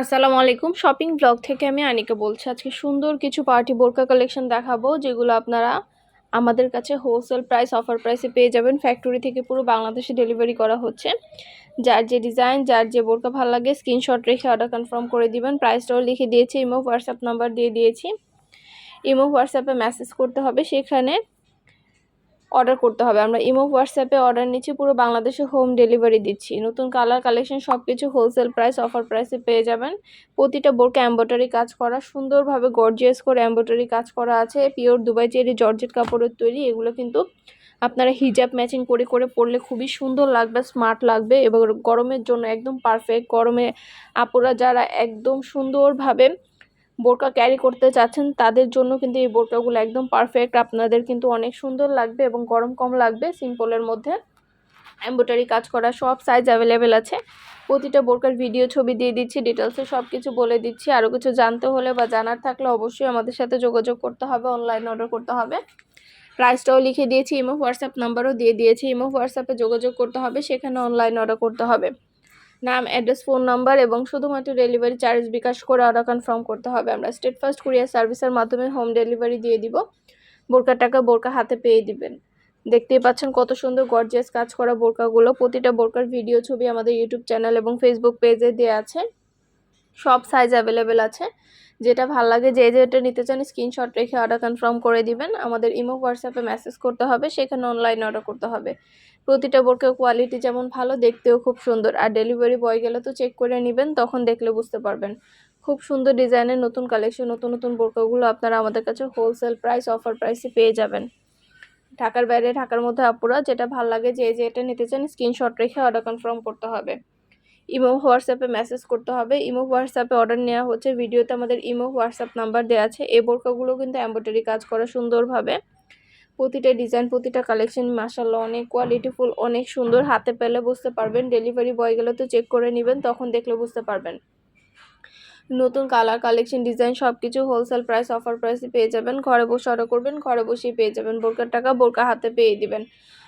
আসসালামু আলাইকুম। Shopping blog থেকে আমি আনিকা বলছি। আজকে সুন্দর কিছু পার্টি বোরকা কালেকশন দেখাবো, যেগুলো আপনারা আমাদের কাছে হোলসেল প্রাইস অফার প্রাইসে পেয়ে যাবেন। ফ্যাক্টরি থেকে পুরো বাংলাদেশে ডেলিভারি করা হচ্ছে। যার যে ডিজাইন যার যে বোরকা ভালো লাগে স্ক্রিনশট রেখে অর্ডার কনফার্ম করে দিবেন। প্রাইসটাও লিখে দিয়েছি ইমো হোয়াটসঅ্যাপ নাম্বার দিয়ে দিয়েছি। ইমো হোয়াটসঅ্যাপে মেসেজ করতে হবে। সেখানে অর্ডার করতে হবে। আমরা ইমো হোয়াটসঅ্যাপে অর্ডার নিচ্ছি, পুরো বাংলাদেশে হোম ডেলিভারি দিচ্ছি। নতুন কালার কালেকশন সব কিছু হোলসেল প্রাইস অফার প্রাইসে পেয়ে যাবেন। প্রতিটা বোরকে এম্ব্রয়ডারি কাজ করা, সুন্দরভাবে গর্জিয়াস করে এম্ব্রয়ডারি কাজ করা আছে। পিওর দুবাই চেরি জর্জেট কাপড়ের তৈরি, এগুলো কিন্তু আপনারা হিজাব ম্যাচিং করে করে পরলে খুবই সুন্দর লাগবে স্মার্ট লাগবে এবং গরমের জন্য একদম পারফেক্ট গরমে আপুরা যারা একদম সুন্দরভাবে বোরকা ক্যারি করতে চাচ্ছেন, তাদের জন্য কিন্তু এই বোরকাগুলো একদম পারফেক্ট আপনাদের কিন্তু অনেক সুন্দর লাগবে এবং গরম কম লাগবে সিম্পলের মধ্যে। এম্ব্রয়ডারি কাজ করা সব সাইজ অ্যাভেলেবেল আছে। প্রতিটা বোরকার ভিডিও ছবি দিয়ে দিচ্ছি ডিটেলসে সব কিছু বলে দিচ্ছি। আরও কিছু জানতে হলে বা জানার থাকলে অবশ্যই আমাদের সাথে যোগাযোগ করতে হবে অনলাইন অর্ডার করতে হবে। প্রাইসটাও লিখে দিয়েছি ইমো হোয়াটসঅ্যাপ নাম্বারও দিয়ে দিয়েছি ইমো হোয়াটসঅ্যাপে যোগাযোগ করতে হবে, সেখানে অনলাইন অর্ডার করতে হবে। নাম, অ্যাড্রেস, ফোন নাম্বার এবং শুধুমাত্র ডেলিভারি চার্জ বিকাশ করে অর্ডার কনফার্ম করতে হবে। আমরা স্টেট ফার্স্ট কুরিয়ার সার্ভিসের মাধ্যমে হোম ডেলিভারি দিয়ে দিব। বোরকার টাকা বোরকা হাতে পেয়ে দিবেন। দেখতেই পাচ্ছেন কত সুন্দর গর্জিয়াস কাজ করা বোরকাগুলো। প্রতিটা বোরকার ভিডিও, ছবি আমাদের ইউটিউব চ্যানেল এবং ফেসবুক পেজে দেওয়া আছে। সব সাইজ অ্যাভেলেবেল আছে। যেটা ভালো লাগে যে যেটা নিতে চান স্ক্রিনশট রেখে অর্ডার কনফার্ম করে দিবেন। আমাদের ইমো হোয়াটসঅ্যাপে মেসেজ করতে হবে, সেখানে অনলাইন অর্ডার করতে হবে। প্রতিটা বোরকের কোয়ালিটি যেমন ভালো, দেখতেও খুব সুন্দর। আর ডেলিভারি বয় গেলে তো চেক করে নেবেন, তখন দেখলে বুঝতে পারবেন। খুব সুন্দর ডিজাইনের নতুন কালেকশন নতুন নতুন বোরকাগুলো আপনারা আমাদের কাছে হোলসেল প্রাইস অফার প্রাইসে পেয়ে যাবেন। ঢাকার বাইরে, ঢাকার মধ্যে আপুরা, যেটা ভালো লাগে যে যে এটা নিতে চান স্ক্রিনশট রেখে অর্ডার কনফার্ম করতে হবে। ইমো, হোয়াটসঅ্যাপে মেসেজ করতে হবে। ইমো, হোয়াটসঅ্যাপে অর্ডার নেওয়া হচ্ছে। ভিডিওতে আমাদের ইমো, হোয়াটসঅ্যাপ নাম্বার দেওয়া আছে। এই বোরকাগুলো কিন্তু এম্ব্রয়ডারি কাজ করা সুন্দরভাবে। প্রতিটা ডিজাইন, প্রতিটা কালেকশন মাসাল্লাহ অনেক কোয়ালিটিফুল অনেক সুন্দর। হাতে পেলে বুঝতে পারবেন। ডেলিভারি বয় গেলে তো চেক করে নেবেন, তখন দেখলে বুঝতে পারবেন। নতুন কালার, কালেকশন, ডিজাইন সব কিছু হোলসেল প্রাইস অফার প্রাইসে পেয়ে যাবেন। ঘরে বসে অর্ডার করবেন, ঘরে বসেই পেয়ে যাবেন। বোরকার টাকা বোরকা হাতে পেয়ে দিবেন।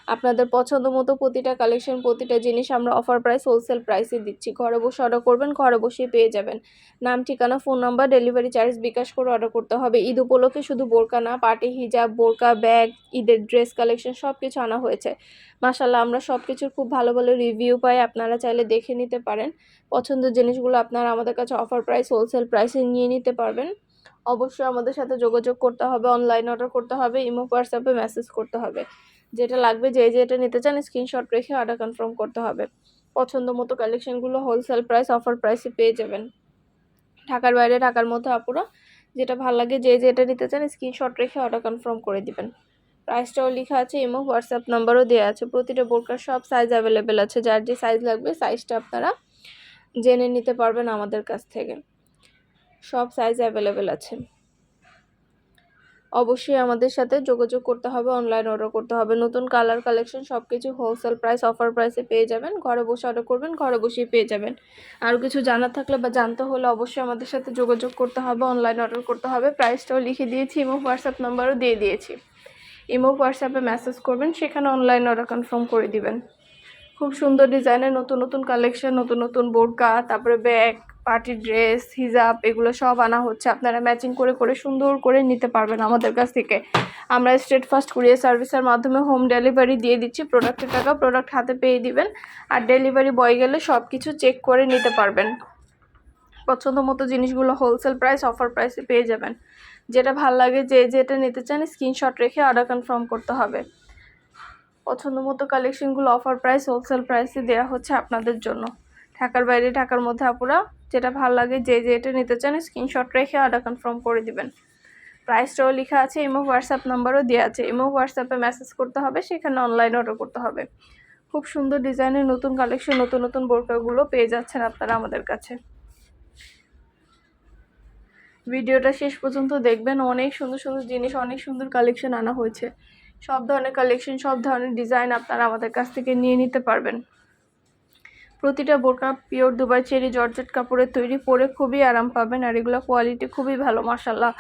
আপনাদের পছন্দ মতো প্রতিটা কালেকশন প্রতিটা জিনিস আমরা অফার প্রাইস হোলসেল প্রাইসে দিচ্ছি। ঘরে বসে অর্ডার করবেন, ঘরে বসেই পেয়ে যাবেন। নাম, ঠিকানা phone number delivery charge bKash করে অর্ডার করতে হবে। ঈদ উপলক্ষে শুধু বোরকা না পার্টি হিজাব বোরকা ব্যাগ ঈদের ড্রেস কালেকশন সব কিছু আনা হয়েছে। মাসাল্লাহ আমরা সব কিছুর খুব ভালো ভালো রিভিউ পাই। আপনারা চাইলে দেখে নিতে পারেন। পছন্দের জিনিসগুলো আপনারা আমাদের কাছে অফার প্রাইস হোলসেল প্রাইসে নিয়ে নিতে পারবেন। অবশ্যই আমাদের সাথে যোগাযোগ করতে হবে অনলাইন অর্ডার করতে হবে ইমো হোয়াটসঅ্যাপে মেসেজ করতে হবে। যেটা লাগবে, যে যেটা নিতে চান স্ক্রিনশট রেখে অর্ডার কনফার্ম করতে হবে। পছন্দ মতো কালেকশনগুলো হোলসেল প্রাইস অফার প্রাইসে পেয়ে যাবেন। ঢাকার বাইরে, ঢাকার মধ্যে আপুরা, যেটা ভালো লাগে, যে যেটা নিতে চান স্ক্রিনশট রেখে অর্ডার কনফার্ম করে দিবেন। প্রাইসটাও লেখা আছে এবং হোয়াটসঅ্যাপ নাম্বারও দেওয়া আছে। প্রতিটা বোরকার সব সাইজ অ্যাভেলেবেল আছে। যার যে সাইজ লাগবে সাইজটা আপনারা জেনে নিতে পারবেন আমাদের কাছ থেকে। সব সাইজ অ্যাভেলেবেল আছে। অবশ্যই আমাদের সাথে যোগাযোগ করতে হবে অনলাইন অর্ডার করতে হবে। নতুন কালার কালেকশন সব কিছু হোলসেল প্রাইস অফার প্রাইসে পেয়ে যাবেন। ঘরে বসে অর্ডার করবেন, ঘরে বসেই পেয়ে যাবেন। আরও কিছু জানার থাকলে বা জানতে হলে অবশ্যই আমাদের সাথে যোগাযোগ করতে হবে অনলাইন অর্ডার করতে হবে। প্রাইসটাও লিখে দিয়েছি এবং হোয়াটসঅ্যাপ নাম্বারও দিয়ে দিয়েছি। ইমো হোয়াটসঅ্যাপে মেসেজ করবেন, সেখানে অনলাইন অর্ডার কনফার্ম করে দিবেন। খুব সুন্দর ডিজাইনের নতুন নতুন কালেকশন নতুন নতুন বোরকা তারপরে ব্যাগ পার্টি ড্রেস, হিজাব এগুলো সব আনা হচ্ছে। আপনারা ম্যাচিং করে করে, সুন্দর করে নিতে পারবেন আমাদের কাছ থেকে। আমরা স্টেট ফার্স্ট কুরিয়ার সার্ভিসের মাধ্যমে হোম ডেলিভারি দিয়ে দিচ্ছি। প্রোডাক্টের টাকা প্রোডাক্ট হাতে পেয়ে দিবেন। আর ডেলিভারি বয় গেলে সব কিছু চেক করে নিতে পারবেন। পছন্দ মতো জিনিসগুলো হোলসেল প্রাইস অফার প্রাইসে পেয়ে যাবেন। যেটা ভালো লাগে, যে যেটা নিতে চান স্ক্রিনশট রেখে অর্ডার কনফার্ম করতে হবে। পছন্দ মতো কালেকশনগুলো অফার প্রাইস হোলসেল প্রাইসে দেওয়া হচ্ছে আপনাদের জন্য। ঢাকার বাইরে, ঢাকার মধ্যে আপুরা যেটা ভালো লাগে, যে যে এটা নিতে চান স্ক্রিনশট রেখে অর্ডার কনফার্ম করে দিবেন। প্রাইসটাও লেখা আছে ইমো হোয়াটসঅ্যাপ নাম্বারও দেওয়া আছে। ইমো হোয়াটসঅ্যাপে মেসেজ করতে হবে, সেখানে অনলাইন অর্ডার করতে হবে। খুব সুন্দর ডিজাইনের নতুন কালেকশন নতুন নতুন বোরকাগুলো পেয়ে যাচ্ছেন আপনারা আমাদের কাছে। ভিডিওটা শেষ পর্যন্ত দেখবেন, অনেক সুন্দর সুন্দর জিনিস, অনেক সুন্দর কালেকশন আনা হয়েছে। সব ধরনের কালেকশন সব ধরনের ডিজাইন আপনারা আমাদের কাছ থেকে নিয়ে নিতে পারবেন। প্রতিটা বোরকা পিওর দুবাই চেরি জর্জেট কাপড়ের তৈরি পরে খুবই আরাম পাবেন, আর এগুলো কোয়ালিটি খুবই ভালো মাসাল্লাহ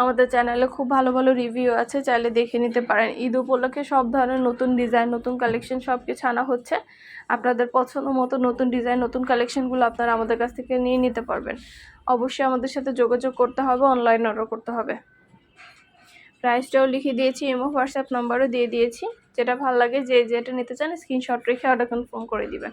আমাদের চ্যানেলে খুব ভালো ভালো রিভিউ আছে, চাইলে দেখে নিতে পারেন। ঈদ উপলক্ষে সব ধরনের নতুন ডিজাইন নতুন কালেকশন সব কিছু আনা হচ্ছে। আপনাদের পছন্দ মতো নতুন ডিজাইন নতুন কালেকশনগুলো আপনারা আমাদের কাছ থেকে নিয়ে নিতে পারবেন। অবশ্যই আমাদের সাথে যোগাযোগ করতে হবে অনলাইন অর্ডার করতে হবে। প্রাইসটাও লিখে দিয়েছি এমও হোয়াটসঅ্যাপ নাম্বারও দিয়ে দিয়েছি। যেটা ভালো লাগে, যে যেটা নিতে চান স্ক্রিনশট রেখে অর্ডার কনফার্ম করে দিবেন।